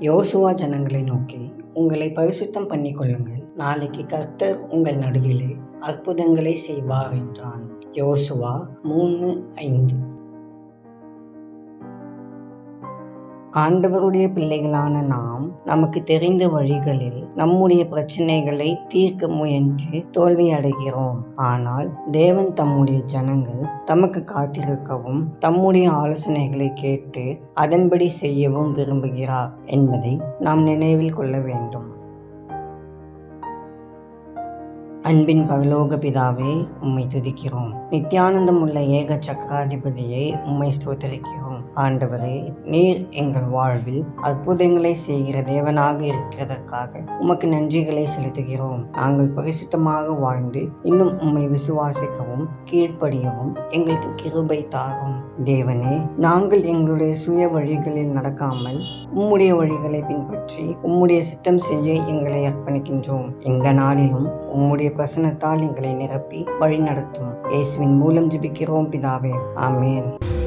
யோசுவா ஜனங்களை நோக்கி உங்களை பரிசுத்தம் பண்ணிக் கொள்ளுங்கள் நாளைக்கு கர்த்தர் உங்கள் நடுவிலே அற்புதங்களை செய்வார் என்றான். யோசுவா மூணு ஐந்து. ஆண்டவருடைய பிள்ளைகளான நாம் நமக்கு தெரிந்த வழிகளில் நம்முடைய பிரச்சனைகளை தீர்க்க முயன்று தோல்வி அடைகிறோம். ஆனால் தேவன் தம்முடைய ஜனங்கள் தமக்கு காத்திருக்கவும் தம்முடைய ஆலோசனைகளை கேட்டு அதன்படி செய்யவும் விரும்புகிறார் என்பதை நாம் நினைவில் கொள்ள வேண்டும். அன்பின் பரலோக பிதாவே உம்மை துதிக்கிறோம். நித்யானந்தம் உள்ள ஏக சக்கராதிபதியை உம்மை ஸ்தோத்தரிக்கிறோம். ஆண்டவரே நீர் எங்கள் வாழ்வில் அற்புதங்களை செய்கிற தேவனாக இருக்கிறதற்காக உமக்கு நன்றிகளை செலுத்துகிறோம். நாங்கள் பரிசுத்தமாக வாழ்ந்து இன்னும் உம்மை விசுவாசிக்கவும் கீழ்ப்படியவும் எங்களுக்கு கிருபை தாரும். தேவனே நாங்கள் எங்களுடைய சுய வழிகளில் நடக்காமல் உம்முடைய வழிகளை பின்பற்றி உம்முடைய சித்தம் செய்ய எங்களை அர்ப்பணிக்கின்றோம். இந்த நாளிலும் உம்முடைய பிரசனத்தால் எங்களை நிரப்பி வழி நடத்தும் இயேசுவின் மூலம் ஜிபிக்கிறோம் பிதாவே. ஆமேன்.